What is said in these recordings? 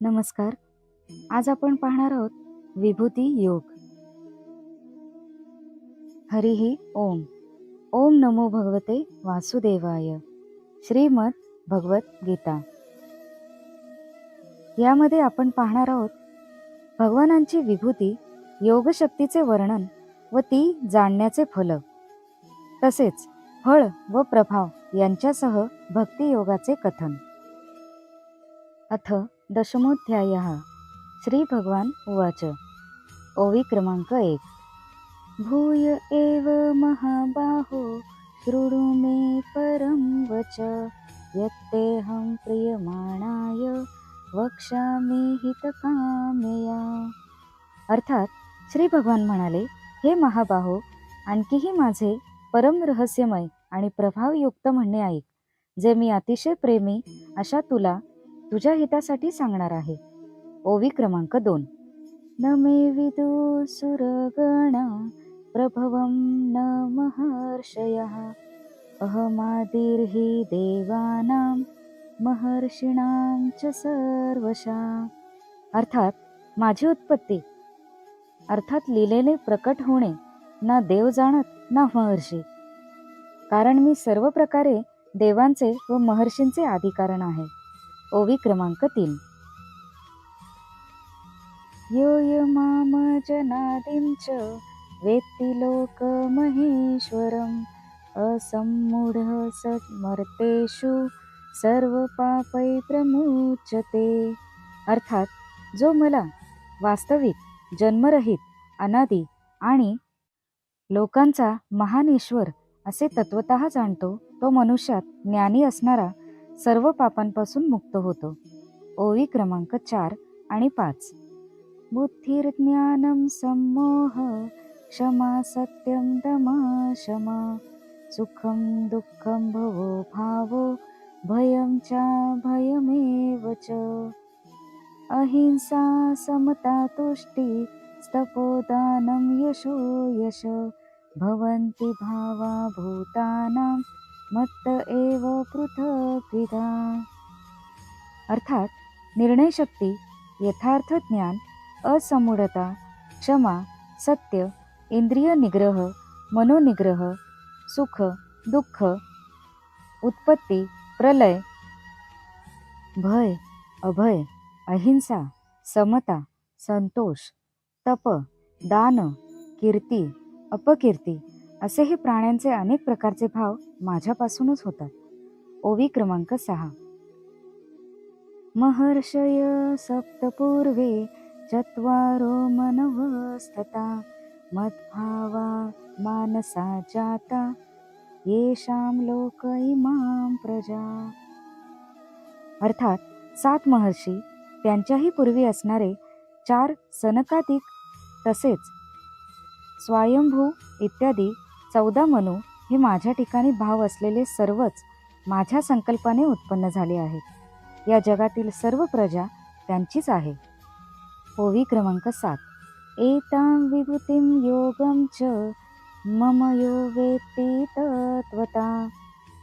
नमस्कार. आज आपण पाहणार आहोत विभूती योग. हरिही ओम. ओम नमो भगवते वासुदेवाय. श्रीमद भगवत गीता. यामध्ये आपण पाहणार आहोत भगवानांची विभूती योगशक्तीचे वर्णन व ती जाणण्याचे फल. तसेच फळ व प्रभाव यांच्यासह भक्तियोगाचे कथन. अथ दशमोध्याय. श्री भगवान उवाच. ओवी क्रमांक एक. भूय एव महाबाहो शृणु मे परं वच. यत्तेऽहं प्रियमाणाय वक्ष्यामि हितकामया अर्थात श्री भगवान म्हणाले हे महाबाहो आणखीही माझे परम रहस्यमय आणि प्रभावयुक्त म्हणणे ऐक जे मी अतिशय प्रेमी अशा तुला तुझ्या हितासाठी सांगणार आहे. ओवी क्रमांक दोन. न मे विदु सुरगणा प्रभवं न महर्षयः. अहमादिर्हि देवानां महर्षिणां च सर्वशा. अर्थात माझी उत्पत्ती. अर्थात लिलेले प्रकट होणे ना देव जाणत ना महर्षी. कारण मी सर्व प्रकारे देवांचे व महर्षींचे आधिकारण आहे. ओवी क्रमांक तीन. योयमामजनादिं च वेत्ति लोकमहेश्वरम् असम्मूढः समर्तेषु सर्वपापै प्रमुच्यते. अर्थात जो मला वास्तविक जन्मरहित अनादी आणि लोकांचा महान ईश्वर असे तत्वत जाणतो तो मनुष्यात ज्ञानी असणारा सर्व पापांपासून मुक्त होतो. ओवी क्रमांक चार आणि पाच. बुद्धिर्ज्ञानं सम्मोह क्षमा सत्यं दमा क्षमा सुखं दुःखं भवो भावो भयं च भयमेव च. अहिंसा समता तुष्टि स्तपोदानं यशो यश भवन्ति भावा भूतानां मत्त एव पृथक्विधा अर्थात निर्णयशक्ती यथार्थ ज्ञान असमूढता क्षमा सत्य इंद्रिय निग्रह मनोनिग्रह सुख दुःख उत्पत्ती प्रलय. भय अभय अहिंसा समता संतोष तप दान कीर्ती अपकीर्ती. असे हे प्राण्यांचे अनेक प्रकारचे भाव माझ्यापासूनच होतात. ओवी क्रमांक सहा. महर्षय सप्तपूर्वे चत्वारो मनवस्तता मद्भावा मानसा जाता येषां लोक इमां प्रजा. अर्थात सात महर्षी त्यांच्याही पूर्वी असणारे चार सनकातिक तसेच स्वयंभू इत्यादी चौदा मनु हे माझ्या ठिकाणी भाव असलेले सर्वच माझ्या संकल्पाने उत्पन्न झाले आहेत. या जगातील सर्व प्रजा त्यांचीच आहे. ओवी क्रमांक सात. एतां विभूतिं योगं च मम यो वेत्ति तत्वता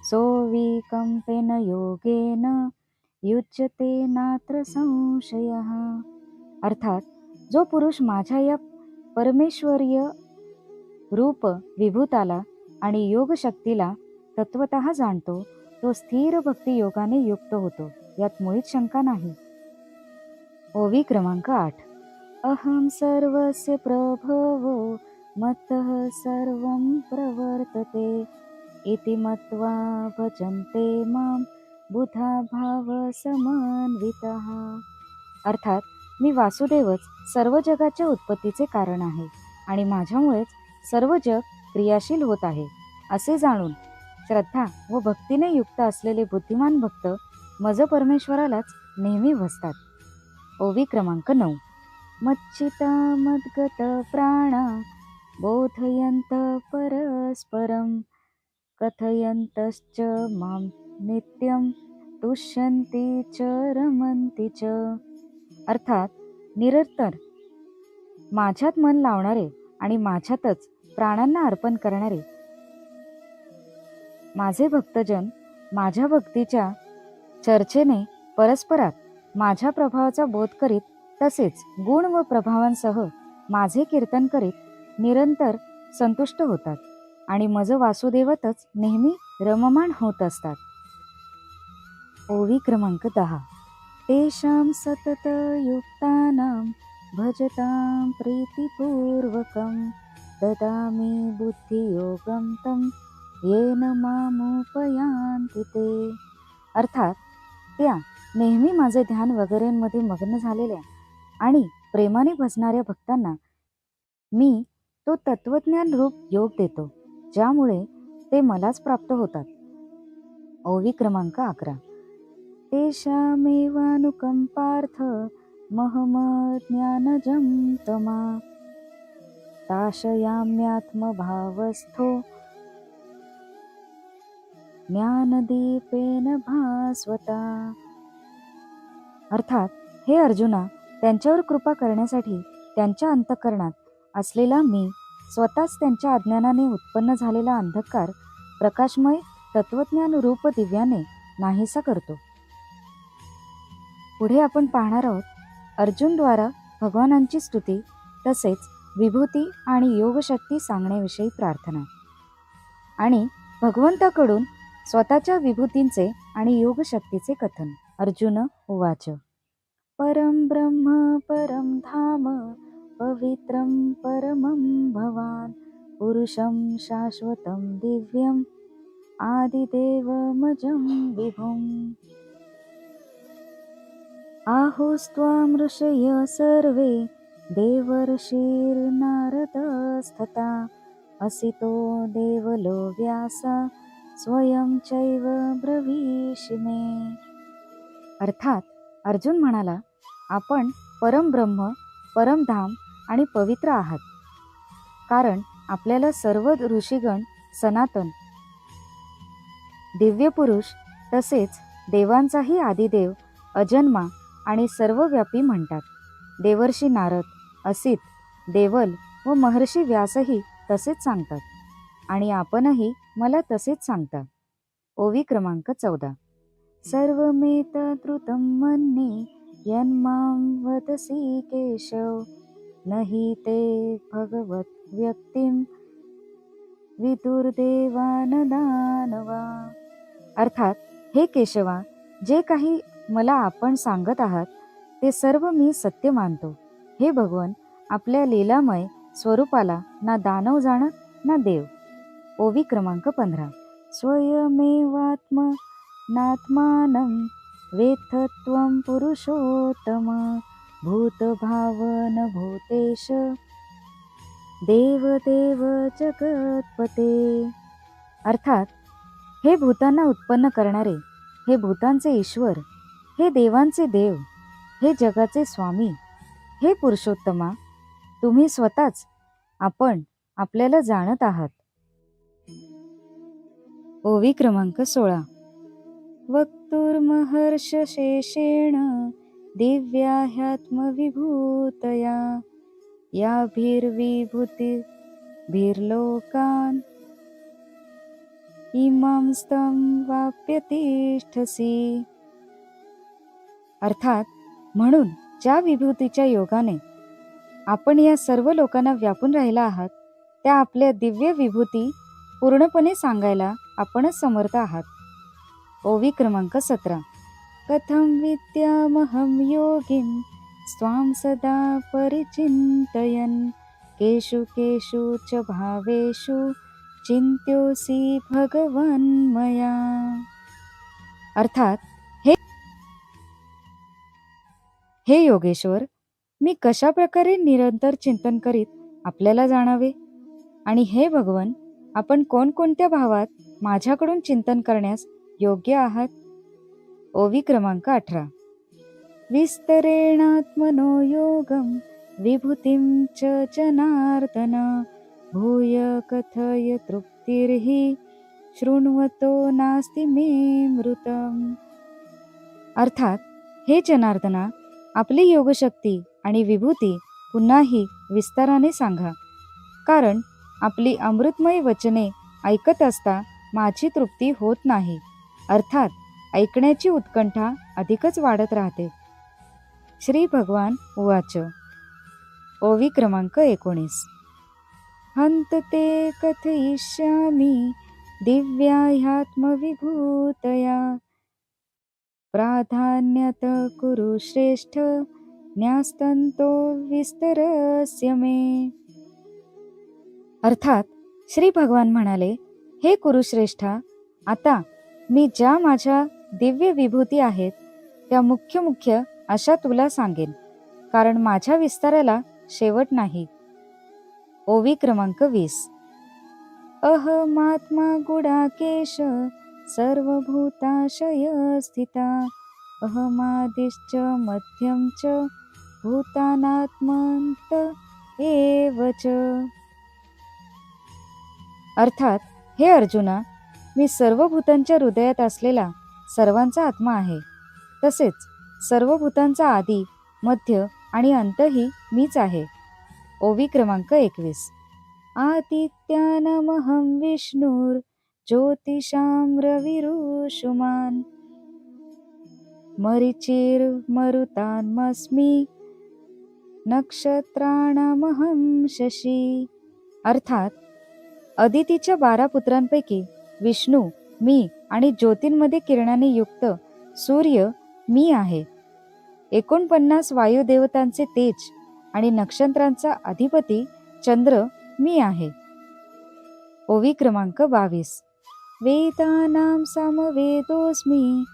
सोविकंपेन योगेन युज्यते नात्र संशयः. अर्थात जो पुरुष माझ्या या परमेश्वरीय रूप विभूताला आणि योगशक्तीला तत्वत जाणतो तो स्थिर भक्ती योगाने युक्त होतो यात मुळीच शंका नाही. ओवी क्रमांक आठ. अहं सर्वस्य प्रभवो मत सर्वं प्रवर्तते इति मत्वा भजन्ते मां बुधा भाव समन्वित. अर्थात मी वासुदेवच सर्व जगाच्या उत्पत्तीचे कारण आहे आणि माझ्यामुळेच सर्व जग क्रियाशील होत आहे असे जाणून श्रद्धा व भक्तीने युक्त असलेले बुद्धिमान भक्त मज परमेश्वरालाच नेहमी भसतात ओवी क्रमांक नऊ. मच्चिता मद्गत प्राणा बोधयंत परस्परं कथयंतश्च मां नित्यं तुष्यंती च रमंती च। अर्थात निरंतर माझ्यात मन लावणारे आणि माझ्यातच प्राणांना अर्पण करणारे. माझे भक्तजन माझ्या भक्तीच्या चर्चेने परस्परात माझ्या प्रभावाचा बोध करीत तसेच गुण व प्रभावांसह माझे कीर्तन करीत निरंतर संतुष्ट होतात आणि मज वासुदेवतच नेहमी रममाण होत असतात. ओवी क्रमांक दहा. तेषां सतत युक्तानां भजतां प्रीतिपूर्वकं ददामि बुद्धियोगं तं येन मामुपयान्ति ते. अर्थात त्या नेहमी माझे ध्यान वगैरेंमध्ये मग्न झालेल्या आणि प्रेमाने भजणाऱ्या भक्तांना मी तो तत्वज्ञान रूप योग देतो ज्यामुळे ते मलाच प्राप्त होतात. ओवी क्रमांक अकरा. तेषामेवानुकंपार्थ महम महमज्ञानजं तमा ताशयाम्यात्मभावस्थो ज्ञानदीपेन भास्वता। अर्थात हे अर्जुना त्यांच्यावर कृपा करण्यासाठी त्यांच्या अंतःकरणात असलेला मी स्वतःच त्यांच्या अज्ञानाने उत्पन्न झालेला अंधकार प्रकाशमय तत्वज्ञान रूप दिव्याने नाहीसा करतो. पुढे आपण पाहणार आहोत अर्जुनद्वारा भगवानांची स्तुती तसेच विभूती आणि योगशक्ती सांगण्याविषयी प्रार्थना. आणि भगवंताकडून स्वतःच्या विभूतींचे आणि योगशक्तीचे कथन. अर्जुन उवाच. परम ब्रह्म परम धाम पवित्रं परमं भवान् पुरुषं शाश्वतं दिव्यम् आदिदेवमजं विभुम्। आहुस्त्वां ऋषय सर्वे देवर्षिर्नारदस्तथा असितो देवलो व्यास स्वयं चैव ब्रवीषि अर्थात अर्जुन म्हणाला आपण परमब्रह्म परमधाम आणि पवित्र आहात. कारण आपल्याला सर्व ऋषीगण सनातन. दिव्य पुरुष तसेच देवांचाही आदिदेव अजन्मा आणि सर्वव्यापी म्हणतात. देवर्षी नारद. असित देवल व महर्षी व्यासही तसेच सांगतात. आणि आपणही मला तसेच सांगता. ओवी क्रमांक चौदा. सर्वमेतद्रुतं मन्ये यन्मां केशव. न ते भगवत व्यक्तिं दानवा अर्थात हे केशवा जे काही मला आपण सांगत आहात ते सर्व मी सत्य मानतो. हे भगवन आपल्या लीलामय स्वरूपाला ना दानव जाणत ना देव. ओवी क्रमांक पंधरा. स्वयमेवात्म नात्मानं वेथत्व पुरुषोत्तम भूतभावन भूतेश देव देव जगतपते. अर्थात हे भूतांना उत्पन्न करणारे हे भूतांचे ईश्वर हे देवांचे देव हे जगाचे स्वामी हे पुरुषोत्तमा तुम्ही स्वतःच आपण आपल्याला जाणत आहात. ओवी क्रमांक सोळा. वक्तुर्महर्षशेषेण दिव्या ह्यात्मविभूतया याभिर्विभूतिभिर्लोकान् इमां स्तं वाप्यतिष्ठसी. अर्थात म्हणून ज्या विभूतीच्या योगाने आपण या सर्व लोकांना व्यापून राहिला आहात त्या आपल्या दिव्य विभूती पूर्णपणे सांगायला आपणच समर्थ आहात. ओवी क्रमांक सतरा. कथं विद्यामहम योगीं स्वाम सदा परिचिंतयन केषु केषु च भावेषु चिंत्योसी भगवन् मया। अर्थात हे योगेश्वर मी कशा प्रकारे निरंतर चिंतन करीत आपल्याला जाणावे? आणि हे भगवन आपण कोणकोणत्या भावात माझ्याकडून चिंतन करण्यास योग्य आहात? ओवी क्रमांक अठरा. विस्तरेणात्मनो योगम विभूतीं च जनार्दन भूय कथय तृप्तिर्हि शृण्वतो नास्ति मे मृतम. अर्थात हे जनार्दना आपली योगशक्ती आणि विभूती पुन्हाही विस्ताराने सांगा. कारण आपली अमृतमय वचने ऐकत असता माझी तृप्ती होत नाही. अर्थात ऐकण्याची उत्कंठा अधिकच वाढत राहते. श्री भगवान उवाच. ओवी क्रमांक एकोणीस. हंत ते कथयिष्यामी दिव्या ह्यात्मविभूतया प्राधान्यत कुरु श्रेष्ठ न्यास्तंतो विस्तरस्य मे. अर्थात श्री भगवान म्हणाले हे कुरुश्रेष्ठा आता मी ज्या माझ्या दिव्य विभूती आहेत त्या मुख्य मुख्य अशा तुला सांगेन कारण माझ्या विस्ताराला शेवट नाही. ओवी क्रमांक वीस. अहमात्मा गुडाकेश सर्वभूताशय स्थिता अहमादिश्च मध्यम च भूतानात्मंत एव च। अर्थात हे अर्जुना मी सर्व भूतांच्या हृदयात असलेला सर्वांचा आत्मा आहे. तसेच सर्व भूतांचा आदी मध्य आणि अंतही मीच आहे. ओवी क्रमांक एकवीस. आदित्यानमहं विष्णुर ज्योतिषां रविरुषुमान्। मरिचिर्मरुतान्मस्मि नक्षत्राणामहं शशी। अर्थात अदितीच्या बारा पुत्रांपैकी विष्णू मी आणि ज्योतींमध्ये किरणाने युक्त सूर्य मी आहे. एकोणपन्नास वायुदेवतांचे तेज आणि नक्षत्रांचा अधिपती चंद्र मी आहे. ओवी क्रमांक बावीस. वेदानां समवेदोऽस्मि।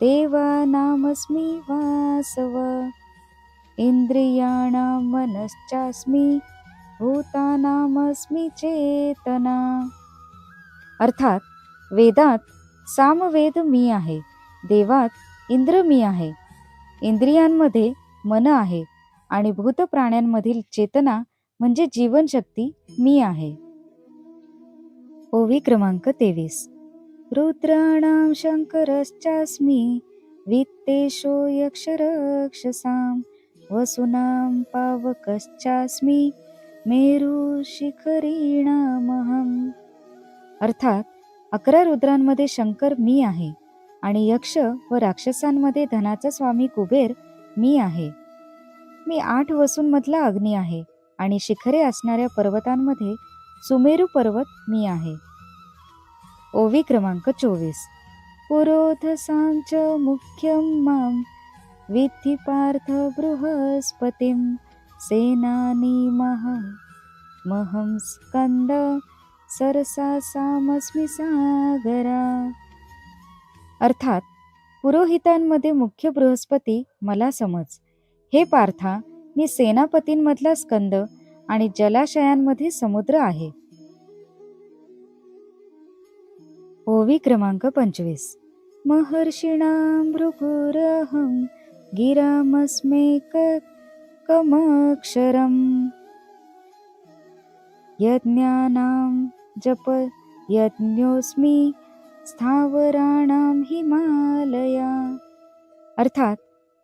देवानामस्मि वासव। इंद्रियाणां मनश्चास्मि। भूतानामस्मि चेतना। अर्थात वेदात सामवेद मी आहे देवात इंद्र मी आहे. इंद्रियांमध्ये मन आहे आणि भूत प्राण्यांमधील चेतना म्हणजे जीवनशक्ती मी आहे. ओवी क्रमांक तेवीस. रुद्राणां शंकरश्चास्मि वित्तेषो यक्षरक्षसां वसुनां पावकश्चास्मि मेरुशिखरीणामहम् अर्थात अकरा रुद्रांमध्ये शंकर मी आहे आणि यक्ष व राक्षसांमध्ये धनाचा स्वामी कुबेर मी आहे. मी आठ वसूंमधला अग्नी आहे आणि शिखरे असणाऱ्या पर्वतांमध्ये सुमेरू पर्वत मी आहे. ओवी क्रमांक चोवीस. पुरोधसांच मुख्यम माम विद्धी पार्थ बृहस्पतीं सेनानी महं महं स्कंद सरसा सामस्मी सागरा। अर्थात पुरोहितांमध्ये मुख्य बृहस्पती मला समज. हे पार्था मी सेनापतींमधला स्कंद आणि जलाशयांमध्ये समुद्र आहे. ओवी क्रमांक पंचवीस. महर्षिणां भृगुरहं गिरामस्मेक कमक्षरम. यज्ञानां जप यज्ञोस्मी स्थावराणां हिमालया. अर्थात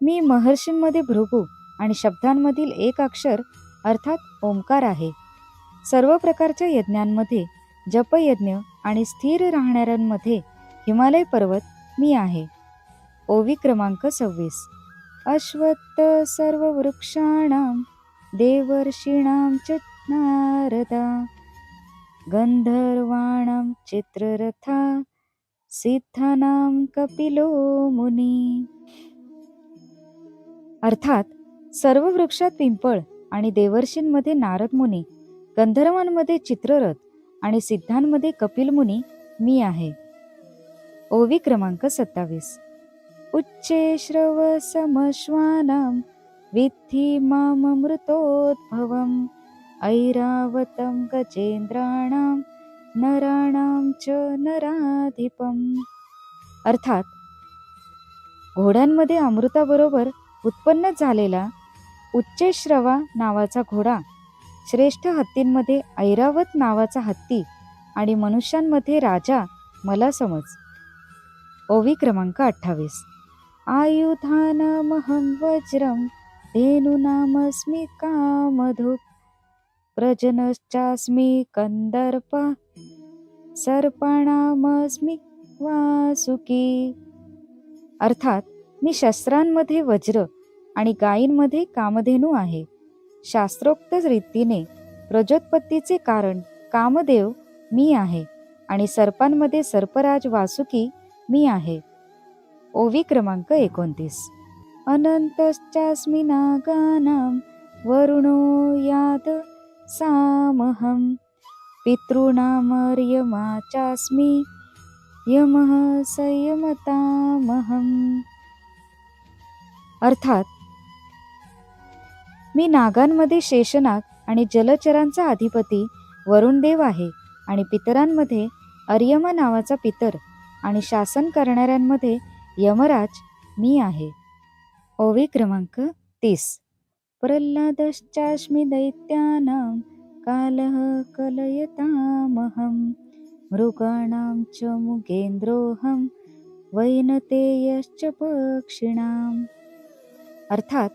मी महर्षींमध्ये भृगू आणि शब्दांमधील एक अक्षर अर्थात ओंकार आहे. सर्व प्रकारच्या यज्ञांमध्ये जपयज्ञ आणि स्थिर राहणाऱ्यांमध्ये हिमालय पर्वत मी आहे. ओवी क्रमांक सव्वीस. अश्वत्थ सर्व वृक्षाणां देवर्षीणां च नारदा गंधर्वाणां चित्ररथा सिद्धानां कपिलो मुनी अर्थात सर्व वृक्षात पिंपळ आणि देवर्षींमध्ये नारद मुनी गंधर्वांमध्ये चित्ररथ आणि सिद्धांमध्ये कपिल मुनी मी आहे. ओवी क्रमांक सत्तावीस. उच्चे श्रव समश्वानां विद्धि माममृतोद्भवम् ऐरावतं गजेंद्राणां नराणां च नराधिपम. अर्थात घोड्यांमध्ये अमृताबरोबर उत्पन्न झालेला उच्चेश्रवा नावाचा घोडा श्रेष्ठ हत्तींमध्ये ऐरावत नावाचा हत्ती आणि मनुष्यांमध्ये राजा मला समज. ओवी क्रमांक अठ्ठावीस. आयुधानामहं वज्रम धेनुनामस्मि कामधुक् प्रजनश्चास्मि कंदर्प सर्पाणामस्मि वासुकी. अर्थात मी शस्त्रांमध्ये वज्र आणि गायींमध्ये कामधेनू आहे. शास्त्रोक्त रीतीने प्रजोत्पत्तीचे कारण कामदेव मी आहे आणि सर्पांमध्ये सर्पराज वासुकी मी आहे. ओवी क्रमांक एकोणतीस. अनंतश्चास्मिनागानां वरुणो याद सामहं. पितॄणामर्यमा चास्मि यमः संयमतामहम् अर्थात मी नागांमध्ये शेषनाग आणि जलचरांचा अधिपती वरुणदेव आहे आणि पितरांमध्ये अर्यमा नावाचा पितर आणि शासन करणाऱ्यांमध्ये यमराज मी आहे. ओवी क्रमांक तीस. प्रल्हादश्चाश्मी दैत्यानां कालः कलयतामहं मृगाणां च मुगेन्द्रोऽहं वैनतेयश्च पक्षिणाम्। अर्थात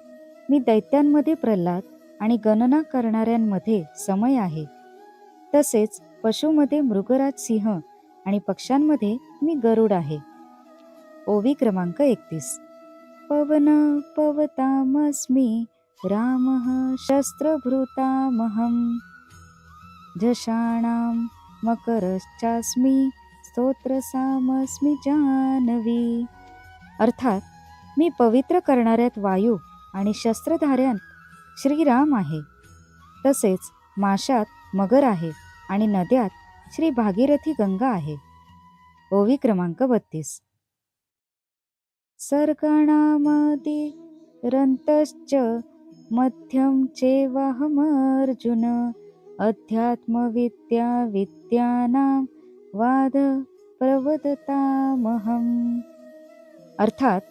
मी दैत्यांमध्ये प्रल्हाद आणि गणना करणाऱ्यांमध्ये समय आहे. तसेच पशुमध्ये मृगराज सिंह आणि पक्ष्यांमध्ये मी गरुड आहे. ओवी क्रमांक एकतीस. पवन पवतामस्मि रामः शस्त्रभृतामहं झषाणां मकरश्चास्मि स्तोत्रसामस्मि जानवी। अर्थात मी पवित्र करणाऱ्यात वायू आणि शस्त्रधाऱ्यांत श्रीराम आहे. तसेच माशात मगर आहे आणि नद्यात श्री भागीरथी गंगा आहे. ओवी क्रमांक बत्तीस. सर्गाणामदिरन्तश्च मध्यं चेवाहमर्जुन अध्यात्मविद्या विद्यानां वाद प्रवदतामहम. अर्थात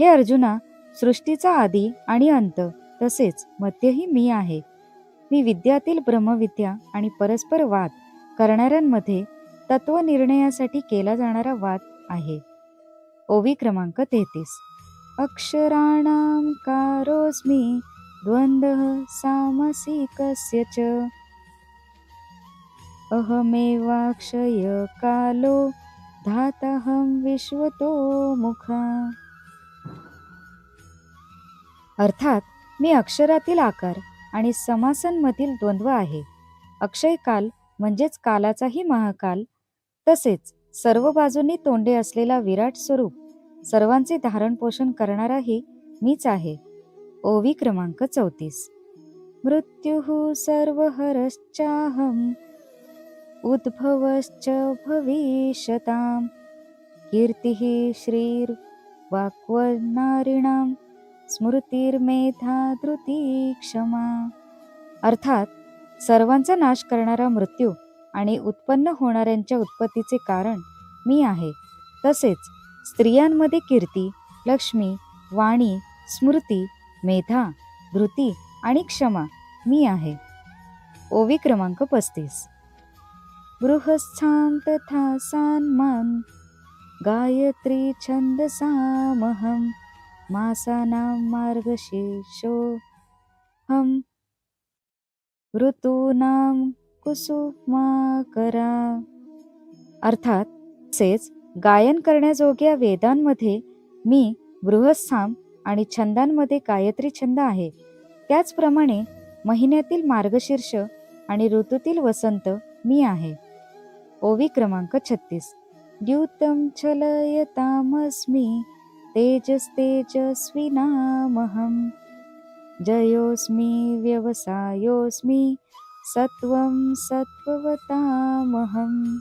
हे अर्जुना सृष्टीचा आदी आणि अंत तसेच मध्यही मी आहे. मी विद्यातील ब्रह्मविद्या आणि परस्पर वाद करणाऱ्यांमध्ये तत्वनिर्णयासाठी केला जाणारा वाद आहे. ओवी क्रमांक तेहतीस. अक्षराणां कारोस्मी द्वंद सामसिकस्य च। अहमेवाक्षय कालो धाताहं विश्वतो मुखा। अर्थात मी अक्षरातील आकार आणि समासांमधील द्वंद्व आहे. अक्षय काल म्हणजेच कालाचाही महाकाल तसेच सर्व बाजूंनी तोंडे असलेला विराट स्वरूप सर्वांचे धारण पोषण करणाराही मीच आहे. ओवी क्रमांक चौतीस. मृत्युः सर्वहरश्चाहम् उद्भवश्च भविष्यताम् कीर्तिः श्रीर्वाक्वनारिणां स्मृतिर्मेधा धृती क्षमा. अर्थात सर्वांचा नाश करणारा मृत्यू आणि उत्पन्न होणाऱ्यांच्या उत्पत्तीचे कारण मी आहे. तसेच स्त्रियांमध्ये कीर्ती लक्ष्मी वाणी स्मृती मेधा धृती आणि क्षमा मी आहे. ओवी क्रमांक पस्तीस. गृहस्थां तथा सान्मान. गायत्री छन्दसामहं मासानां मार्गशीर्षोऽहं ऋतूनाम कुसुमाकरा अर्थात तसेच गायन करण्याजोग्या वेदांमध्ये मी बृहस्थाम आणि छंदांमध्ये गायत्री छंद आहे. त्याचप्रमाणे महिन्यातील मार्गशीर्ष आणि ऋतूतील वसंत मी आहे. ओवी क्रमांक छत्तीस. द्यूतं छलयतामस्मि. तेजस्तेजस्विनामहं जयोऽस्मि व्यवसायोऽस्मि सत्वं सत्ववतामहम्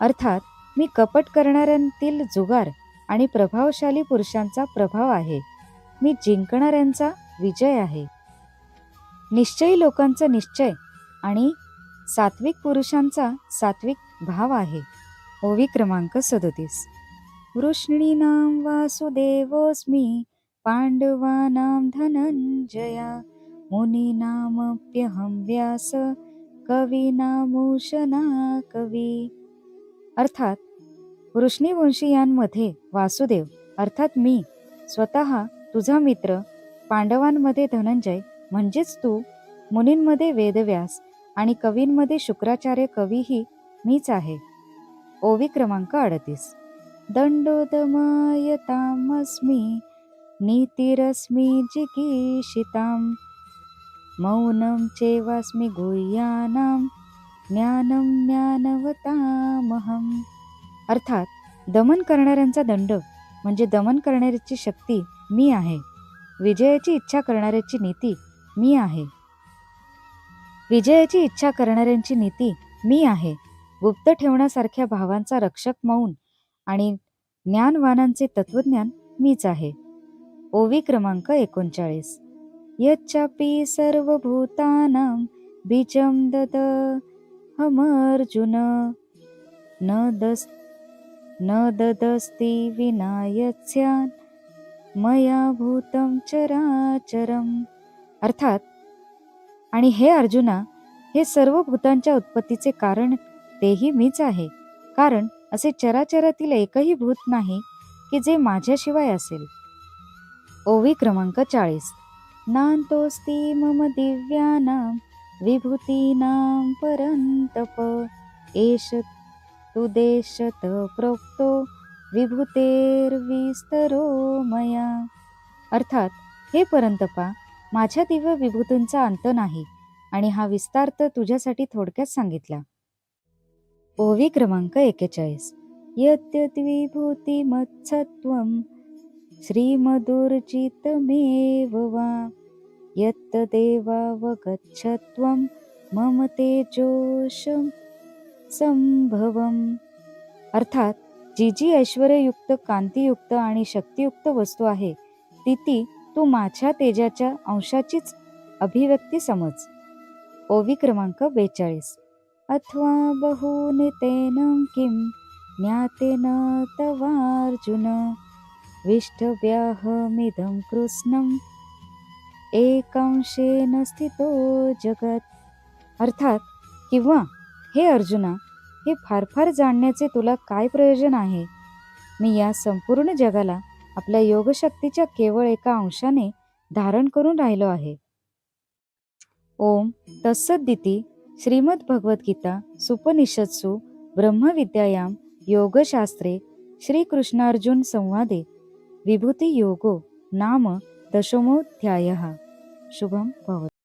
अर्थात मी कपट करणाऱ्यांतील जुगार आणि प्रभावशाली पुरुषांचा प्रभाव आहे. मी जिंकणाऱ्यांचा विजय आहे. निश्चयी लोकांचा निश्चय आणि सात्विक पुरुषांचा सात्विक भाव आहे. ओवी क्रमांक सदोतीस. वृष्णीनां वासुदेवोऽस्मि पाण्डवानां धनञ्जया। मुनीनामप्यहं व्यास कवीनामूषणा कवी। अर्थात वृष्णीवंशीयांमध्ये वासुदेव अर्थात मी स्वतः तुझा मित्र पांडवांमध्ये धनंजय म्हणजेच तू मुनींमध्ये वेदव्यास आणि कवींमध्ये शुक्राचार्य कवीही मीच आहे. ओवी क्रमांक अडतीस. दंडोदमयतामस्मी नीतिरस्मि जिगीषिताम् मौनं चेवास्मि गुह्यानां ज्ञानं ज्ञानवतामहम्. अर्थात दमन करणाऱ्यांचा दंड म्हणजे दमन करणाऱ्याची शक्ती मी आहे. विजयाची इच्छा करणाऱ्याची नीती मी आहे. विजयाची इच्छा करणाऱ्यांची नीती मी आहे. गुप्त ठेवण्यासारख्या भावांचा रक्षक मौन आणि ज्ञानवानांचे तत्वज्ञान मीच आहे. ओवी क्रमांक एकोणचाळीस. यच्चापि सर्वभूतानां बीजं दद हमर्जुन. न दस् न ददस्ति विना मया भूतं चराचरम. अर्थात आणि हे अर्जुना हे सर्व भूतांच्या उत्पत्तीचे कारण तेही मीच आहे. कारण असे चराचरातील एकही भूत नाही की जे माझ्याशिवाय असेल. ओवी क्रमांक चाळीस. नांतोस्ती मम दिव्यानां विभूतीनां परंतप एष तु देशत प्रोक्तो विभूतेर्विस्तरो मया. अर्थात हे परंतपा माझ्या दिव्य विभूतींचा अंत नाही आणि हा विस्तार तर तुझ्यासाठी थोडक्यात सांगितला. ओवी क्रमांक एकेचाळीस. यद्यद्विभूतिमत्सत्वं श्रीमदुर्जितमेव वा यत्तदेवावगच्छत्वं मम तेजोशं संभवम. अर्थात जी जी ऐश्वर्ययुक्त कांतीयुक्त आणि शक्तियुक्त वस्तू आहे ती ती तू माझ्या तेजाच्या अंशाचीच अभिव्यक्ती समज. ओवी क्रमांक बेचाळीस. अथवा बहुनितेनं किं? ज्ञातेन तवार्जुन। विष्टव्याहमिदं कृष्णम् एकांशेन स्थितो जगत। अर्थात किंवा? हे अर्जुना हे फार फार जाणण्याचे तुला काय प्रयोजन आहे? मी या संपूर्ण जगाला आपल्या योगशक्तीच्या केवळ एका अंशाने धारण करून राहिलो आहे. ओम तत्सदिती श्रीमद भगवद्गीता सुपनिषत्सु ब्रह्मविद्यायां योगशास्त्रे श्रीकृष्णार्जुन संवादे विभूती योगो नाम दशमोऽध्यायः। शुभं भवतु।